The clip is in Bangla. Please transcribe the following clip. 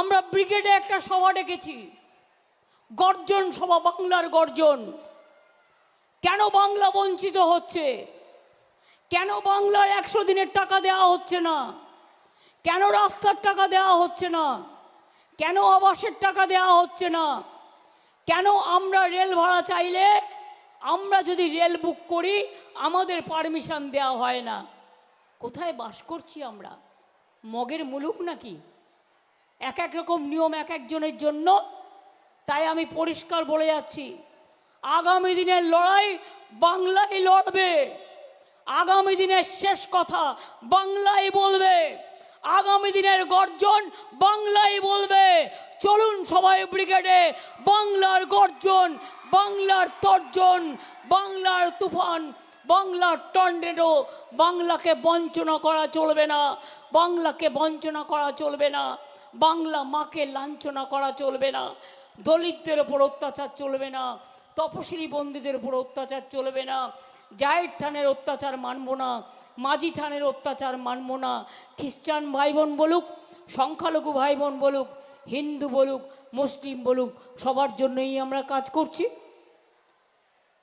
আমরা ব্রিগেডে একটা সভা ডেকেছি। গর্জন সভা, বাংলার গর্জন। কেন বাংলা বঞ্চিত হচ্ছে? কেন বাংলার একশো দিনের টাকা দেওয়া হচ্ছে না? কেন রাস্তার টাকা দেওয়া হচ্ছে না? কেন আবাসের টাকা দেওয়া হচ্ছে না? কেন আমরা রেল ভাড়া চাইলে আমরা যদি রেল বুক করি, আমাদের পারমিশন দেওয়া হয় না? কোথায় বাস করছি আমরা? মগের মুলুক নাকি? এক এক রকম নিয়ম এক একজনের জন্য। তাই আমি পরিষ্কার বলে যাচ্ছি, আগামী দিনের লড়াই বাংলাই লড়বে। আগামী দিনের শেষ কথা বাংলাই বলবে। আগামী দিনের গর্জন বাংলাই বলবে। চলুন সবাই ব্রিগেডে, বাংলার গর্জন, বাংলার তর্জন, বাংলার তুফান, বাংলার টর্নেডো, বাংলাকে বঞ্চনা করা চলবে না, বাংলাকে বঞ্চনা করা চলবে না। বাংলা মাকে লাঞ্ছনা করা চলবে না, দলিতদের ওপর অত্যাচার চলবে না তপশিলি বন্দীদের উপর অত্যাচার চলবে না জায়ের থানের অত্যাচার মানব না মাঝি থানের অত্যাচার মানব না, খ্রিস্টান ভাই বোন বলুক, সংখ্যালঘু ভাই বোন বলুক, হিন্দু বলুক, মুসলিম বলুক, সবার জন্যই আমরা কাজ করছি।